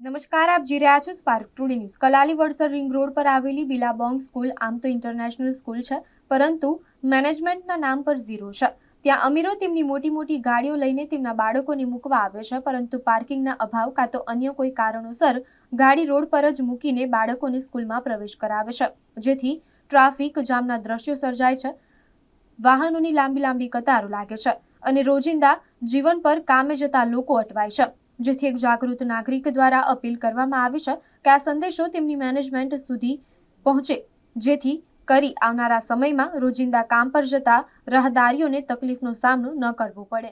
નમસ્કાર, આપ જી રહ્યા છો Spark Today News Kalali Vadsar ring road પર આવેલી બિલાબોંગ સ્કૂલ આમ તો ઇન્ટરનેશનલ સ્કૂલ છે, પરંતુ મેનેજમેન્ટના નામ પર ઝીરો છે. ત્યાં અમીરો તેમની મોટી મોટી ગાડીઓ લઈને તેમના બાળકોને મૂકવા આવે છે, પરંતુ પાર્કિંગના અભાવ કાં તો અન્ય કોઈ કારણોસર ગાડી રોડ પર જ મૂકીને બાળકોને સ્કૂલમાં પ્રવેશ કરાવે છે, જેથી ટ્રાફિક જામના દ્રશ્યો સર્જાય છે, વાહનોની લાંબી લાંબી કતારો લાગે છે અને રોજિંદા જીવન પર કામે જતા લોકો અટવાય છે. જેથી એક જાગૃત નાગરિક દ્વારા અપીલ કરવામાં આવી છે કે આ સંદેશો તેમની મેનેજમેન્ટ સુધી પહોંચે, જેથી કરી આવનારા સમયમાં રોજિંદા કામ પર જતા રહદારીઓને તકલીફનો સામનો ન કરવો પડે.